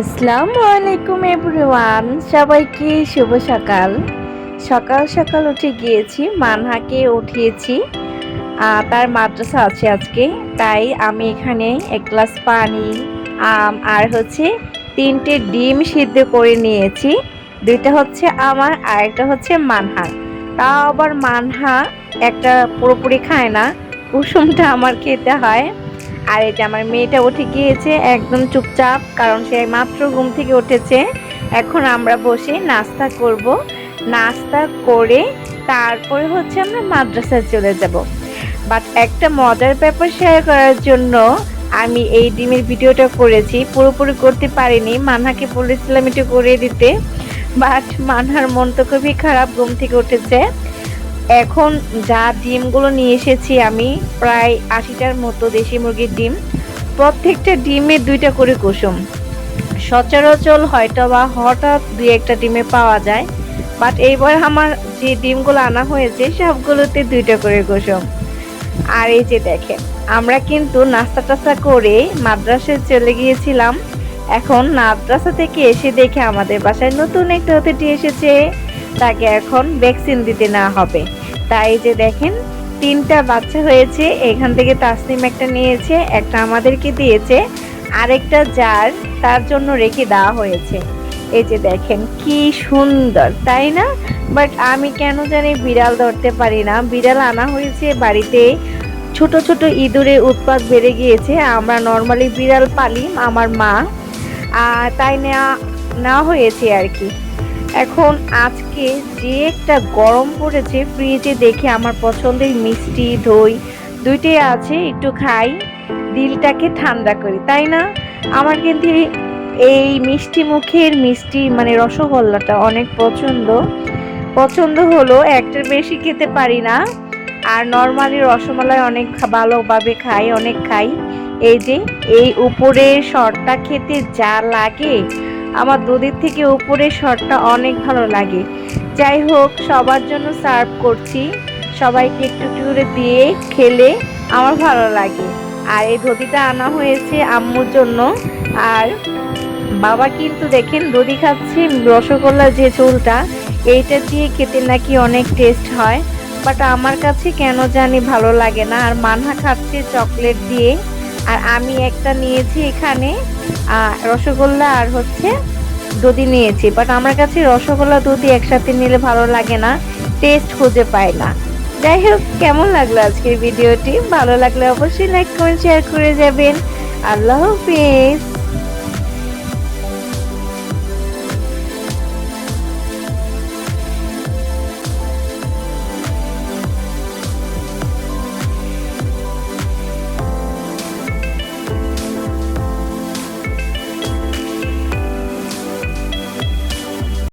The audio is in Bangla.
আসসালামু আলাইকুম এভরিওয়ান, সবাইকে শুভ সকাল। সকাল সকাল উঠে গিয়েছি, মানহাকে উঠিয়েছি। তার মাদ্রাসা আছে আজকে, তাই আমি এখানে এক গ্লাস পানি, আম আর হচ্ছে তিনটে ডিম সিদ্ধ করে নিয়েছি। দুইটা হচ্ছে আমার আর একটা হচ্ছে মানহা তাও আবার মানহা একটা পুরোপুরি খায় না, কুসুমটা আমার খেতে হয়। আর এটা আমার মেয়েটা উঠে গিয়েছে একদম চুপচাপ, কারণ সে মাত্র ঘুম থেকে উঠেছে। এখন আমরা বসে নাস্তা করব। নাস্তা করে তারপরে হচ্ছে আমরা মাদ্রাসায় চলে যাব। বাট একটা মজার ব্যাপার শেয়ার করার জন্য আমি এই ডিমের ভিডিওটা করেছি। পুরোপুরি করতে পারিনি। মানহাকে বলেছিলাম একটু করে দিতে। বাট মানহার মন তো খুবই খারাপ, ঘুম থেকে উঠেছে। এখন যা ডিমগুলো নিয়ে এসেছি আমি, প্রায় আশিটার মতো দেশি মুরগির ডিম। প্রত্যেকটা ডিমে দুইটা করে কুসুম। সচরাচর হয়তো বা হঠাৎ দুই একটা ডিমে পাওয়া যায় বাট এইবার আমার যে ডিমগুলো আনা হয়েছে, সবগুলোতে দুইটা করে কুসুম। আর এই যে দেখেন, আমরা কিন্তু নাস্তা টাস্তা করে মাদ্রাসায় চলে গিয়েছিলাম। এখন মাদ্রাসা থেকে এসে দেখে আমাদের বাসায় নতুন একটা অতিথি এসেছে। তাকে এখন ভ্যাকসিন দিতে না হবে। তাই যে দেখেন, তিনটা বাচ্চা হয়েছে, এখান থেকে তাসনিম একটা নিয়েছে, একটা আমাদেরকে দিয়েছে, আরেকটা জার তার জন্য রেখে দেওয়া হয়েছে। এই যে দেখেন, কি সুন্দর, তাই না? বাট আমি কেন জানি বিড়াল ধরতে পারি না। বিড়াল আনা হয়েছে বাড়িতে, ছোট ছোট ইঁদুরের উৎপাত বেড়ে গিয়েছে। আমরা নর্মালি বিড়াল পালি আমার মা। তাই নেওয়া নেওয়া হয়েছে আর কি। এখন আজকে যে একটা গরম পড়েছে ফ্রিজে দেখে আমার পছন্দের মিষ্টি, দই দুইটাই আছে, একটু খাই, দিলটাকে ঠান্ডা করি, তাই না? আমার কিন্তু এই মিষ্টি মুখের মিষ্টি মানে রসগোল্লাটা অনেক পছন্দ। পছন্দ হলো একটার বেশি খেতে পারি না। আর নর্মালি রসমালাই অনেক ভালোভাবে খাই, অনেক খাই। এই যে, এই উপরের শরটা খেতে যা লাগে আমার দুধের থেকে উপরের শরটা অনেক ভালো লাগে। যাই হোক, সবার জন্য সার্ভ করছি। সবাইকে একটু করে দিয়ে খেলে আমার ভালো লাগে। আর এই ধুতিটা আনা হয়েছে আম্মুর জন্য। আর বাবা কিন্তু দেখেন দধি খাচ্ছে রসগোল্লার যে চুলটা, এইটা দিয়ে খেতে নাকি অনেক টেস্ট হয়। বাট আমার কাছে কেন জানি ভালো লাগে না। আর মানহা খাচ্ছে চকলেট দিয়ে। আর আমি একটা নিয়েছি এখানে রসগোল্লা আর হচ্ছে দুধি নিয়েছি। বাট আমার কাছে রসগোল্লা দধি একসাথে নিলে ভালো লাগে না টেস্ট খুঁজে পায় না। যাই হোক, কেমন লাগল আজকের ভিডিওটি? ভালো লাগলে অবশ্যই লাইক কমেন্ট শেয়ার করে যাবেন। আল্লাহ হাফিজ।